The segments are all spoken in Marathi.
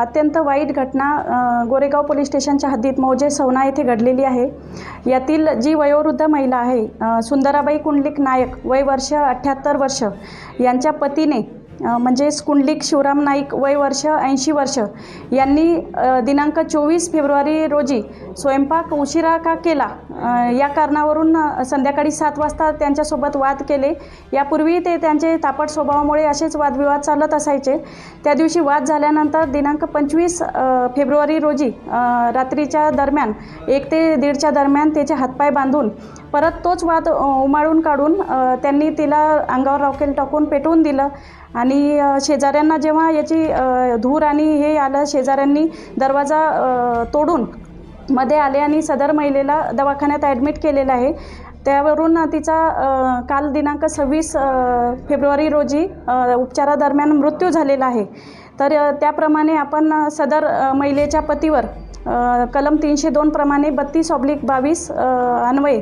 अत्यंत वाईट घटना गोरेगाव पोलीस स्टेशनच्या हद्दीत मौजे सवना येथे घडलेली आहे. यातील जी वयोवृद्ध महिला आहे सुंदराबाई कुंडलिक नायक वय वर्ष अठ्ठ्याहत्तर वर्ष यांच्या पतीने म्हणजेच कुंडलिक शिवराम नाईक वय वर्ष ऐंशी वर्ष. यांनी दिनांक चोवीस फेब्रुवारी रोजी स्वयंपाक उशिरा का केला? या कारणावरून संध्याकाळी सात वाजता त्यांच्यासोबत वाद केले. यापूर्वी ते त्यांचे तापट स्वभावामुळे असेच वादविवाद चालत असायचे. त्या दिवशी वाद झाल्यानंतर दिनांक पंचवीस फेब्रुवारी रोजी रात्रीच्या दरम्यान एक ते दीडच्या दरम्यान त्याचे हातपाय बांधून परत तोच वाद उमाळून काढून त्यांनी तिला अंगावर रॉकेल टाकून पेटवून दिलं आणि आणि शेजाऱ्यांना जेव्हा याची धूर आणि हे आलं शेजाऱ्यांनी दरवाजा तोडून मध्ये आले आणि सदर महिलेला दवाखान्यात ॲडमिट केलेलं आहे. त्यावरून तिचा काल दिनांक सव्वीस फेब्रुवारी रोजी उपचारादरम्यान मृत्यू झालेला आहे. तर त्याप्रमाणे आपण सदर महिलेच्या पतीवर कलम तीनशे दोन प्रमाणे बत्तीस ऑब्लिक बावीस अन्वये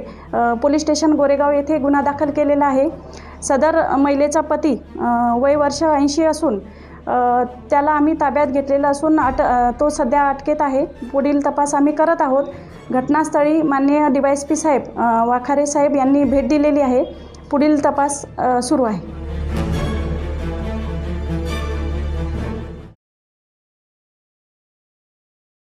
पोलीस स्टेशन गोरेगाव येथे गुन्हा दाखल केलेला आहे. सदर महिलेचा पती वय वर्ष ऐंशी असून त्याला आम्ही ताब्यात घेतलेलं असून अट तो सध्या अटकेत आहे. पुढील तपास आम्ही करत आहोत. घटनास्थळी माननीय D Y S P Saheb Wakhare Saheb यांनी भेट दिलेली आहे. पुढील तपास सुरू आहे.